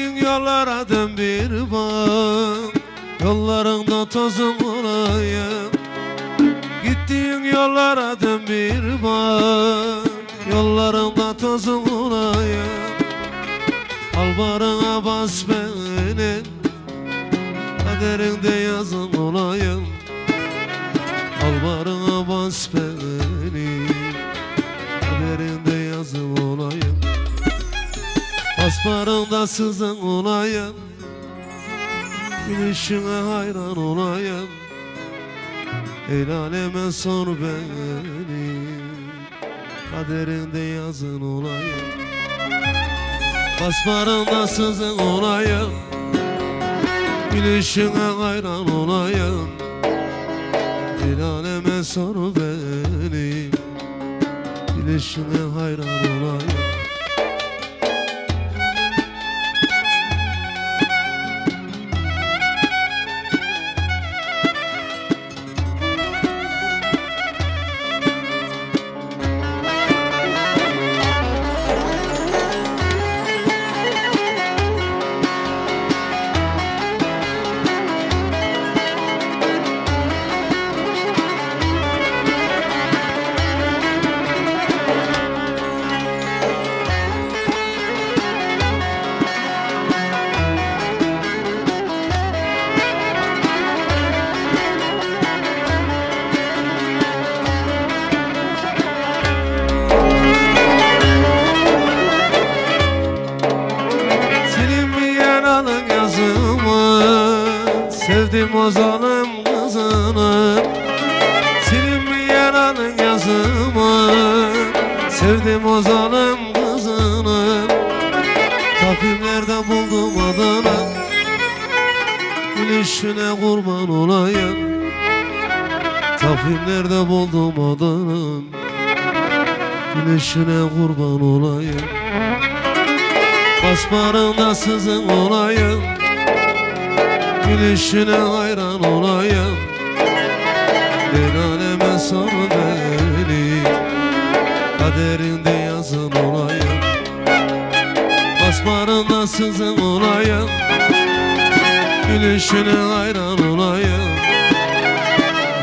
yollara dön bir bak. Yollarında tozum olayım. Gittiğin yollara dön bir bak. Yollarında tozum olayım. Al barına bas beni. Kaderinde yazın olayım. Al barına bas beni Pasparında sızın olayım. Gülüşüne hayran olayım. El aleme sor beni. Kaderinde yazın olayım. Pasparında sızın olayım. Gülüşüne hayran olayım. El aleme sor beni. Gülüşüne hayran olayım Sevdim o zalim kızını Silinmeyen alın yazımı. Sevdim o zalim kızını Takvimlerde buldum adını. Gülüşüne kurban olayım Takvimlerde buldum adını. Gülüşüne kurban olayım Pasparında sızın olayım Gülüşüne hayran olayım. El aleme sor beni Kaderinde yazın olayım. Pasparında sızın olayım. Gülüşüne hayran olayım.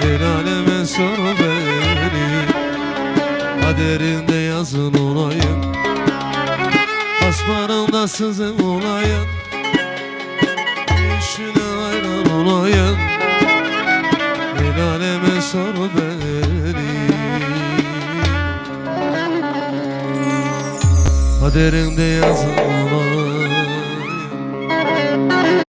El aleme sor beni Kaderinde yazın olayım. Asmarında sızın olayım olayım El aleme sor beni. Kaderinde yazın olayım